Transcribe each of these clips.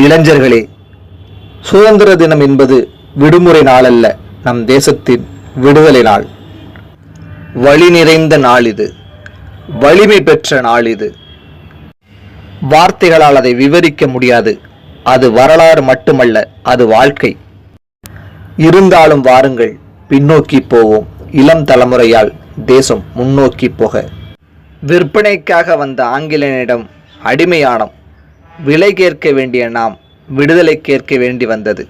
இளைஞர்களே சுதந்திர தினம் என்பது விடுமுறை நாள் அல்ல நம் தேசத்தின் விடுதலை நாள். வழி நிறைந்த நாள் இது வலிமை பெற்ற நாள் இது வார்த்தைகளால் அதை விவரிக்க முடியாது. அது வரலாறு மட்டுமல்ல அது வாழ்க்கை. இருந்தாலும் வாருங்கள் பின்னோக்கி போவோம். இளம் தலைமுறையால் தேசம் முன்னோக்கி போக. விற்பனைக்காக வந்த ஆங்கிலேயனிடம் அடிமையானம். விலை கேட்க வேண்டிய நாம் விடுதலை கேட்க வேண்டி வந்தது.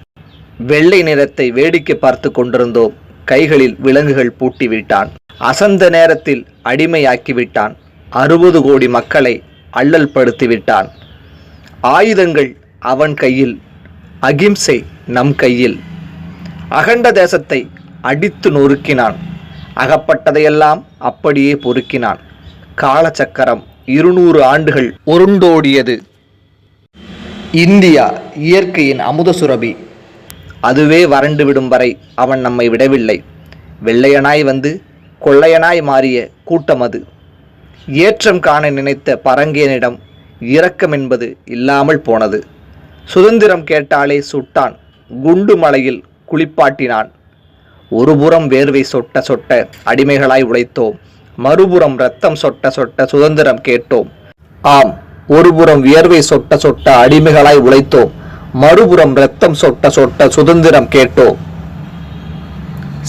வெள்ளை நிறத்தை வேடிக்கை பார்த்து கொண்டிருந்தோம் கைகளில் விலங்குகள் பூட்டி விட்டான் அசந்த நேரத்தில் அடிமையாக்கி விட்டான் அறுபது கோடி மக்களை அல்லல் படுத்திவிட்டான். ஆயுதங்கள் அவன் கையில் அகிம்சை நம் கையில். அகண்ட தேசத்தை அடித்து நொறுக்கினான். அகப்பட்டதையெல்லாம் அப்படியே பொறுக்கினான். காலச்சக்கரம் இருநூறு ஆண்டுகள் உருண்டோடியது. இந்தியா இயற்கையின் அமுத சுரபி. அதுவே வறண்டு விடும் வரை அவன் நம்மை விடவில்லை. வெள்ளையனாய் வந்து கொள்ளையனாய் மாறிய கூட்டம் அது. ஏற்றம் காண நினைத்த பரங்கேனிடம் இரக்கம் என்பது இல்லாமல் போனது. சுதந்திரம் கேட்டாலே சுட்டான் குண்டு மலையில் குளிப்பாட்டினான். ஒருபுறம் வேர்வை சொட்ட சொட்ட அடிமைகளாய் உழைத்தோம் மறுபுறம் ரத்தம் சொட்ட சொட்ட சுதந்திரம் கேட்டோம். ஆம் ஒருபுறம் வியர்வை சொட்ட சொட்ட அடிமைகளாய் உழைத்தோம் மறுபுறம் ரத்தம் சொட்ட சொட்ட சுதந்திரம் கேட்டோம்.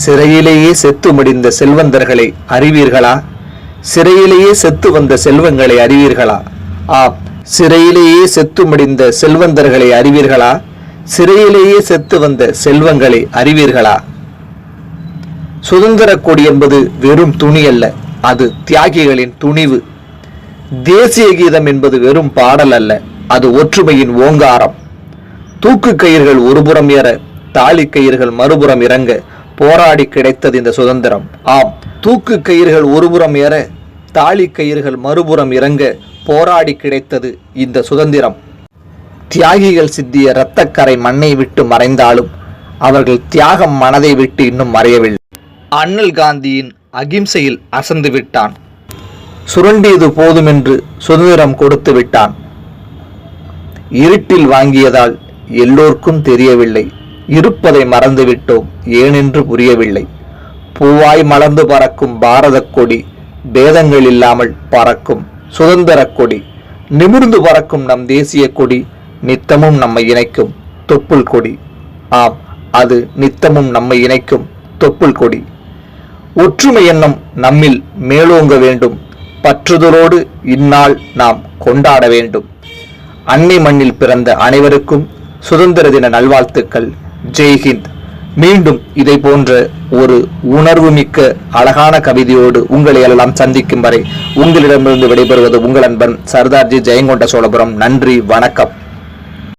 சிறையிலேயே செத்து முடிந்த செல்வந்தர்களை அறிவீர்களா? சிறையிலேயே செத்து வந்த செல்வங்களை அறிவீர்களா? ஆம் சிறையிலேயே செத்து முடிந்த செல்வந்தர்களை அறிவீர்களா? சிறையிலேயே செத்து வந்த செல்வங்களை அறிவீர்களா? சுதந்திர கொடி என்பது வெறும் துணி அல்ல அது தியாகிகளின் துணிவு. தேசிய கீதம் என்பது வெறும் பாடல் அல்ல அது ஒற்றுமையின் ஓங்காரம். தூக்கு கயிர்கள் ஒருபுறம் ஏற தாலி கயிர்கள் மறுபுறம் இறங்க போராடி கிடைத்தது இந்த சுதந்திரம். ஆம் தூக்கு கயிர்கள் ஒருபுறம் ஏற தாலி கயிர்கள் மறுபுறம் இறங்க போராடி கிடைத்தது இந்த சுதந்திரம். தியாகிகள் சித்திய இரத்தக்கரை மண்ணை விட்டு மறைந்தாலும் அவர்கள் தியாகம் மனதை விட்டு இன்னும் மறையவில்லை. அண்ணல் காந்தியின் அகிம்சையில் அசந்து விட்டான். சுரண்டியது போதுமென்று சுதந்திரம் கொடுத்து விட்டான். இருட்டில் வாங்கியதால் எல்லோருக்கும் தெரியவில்லை. இருப்பதை மறந்துவிட்டோம் ஏனென்று புரியவில்லை. பூவாய் மலர்ந்து பறக்கும் பாரதக் கொடி பேதங்கள் இல்லாமல் பறக்கும் சுதந்திர கொடி நிமிர்ந்து பறக்கும் நம் தேசிய கொடி நித்தமும் நம்மை இணைக்கும் தொப்புள் கொடி. ஆம் அது நித்தமும் நம்மை இணைக்கும் தொப்புள் கொடி. ஒற்றுமை எண்ணம் நம்மில் மேலோங்க வேண்டும் பற்றுதலோடு இந்நாள் நாம் கொண்டாட வேண்டும். அன்னை மண்ணில் பிறந்த அனைவருக்கும் சுதந்திர தின நல்வாழ்த்துக்கள். ஜெய்ஹிந்த் மீண்டும் இதை போன்ற ஒரு உணர்வுமிக்க அழகான கவிதையோடு உங்களை எல்லாம் சந்திக்கும் வரை உங்களிடமிருந்து விடைபெறுவது உங்கள் அன்பன் சர்தார்ஜி ஜெயங்கொண்ட சோழபுரம். நன்றி வணக்கம்.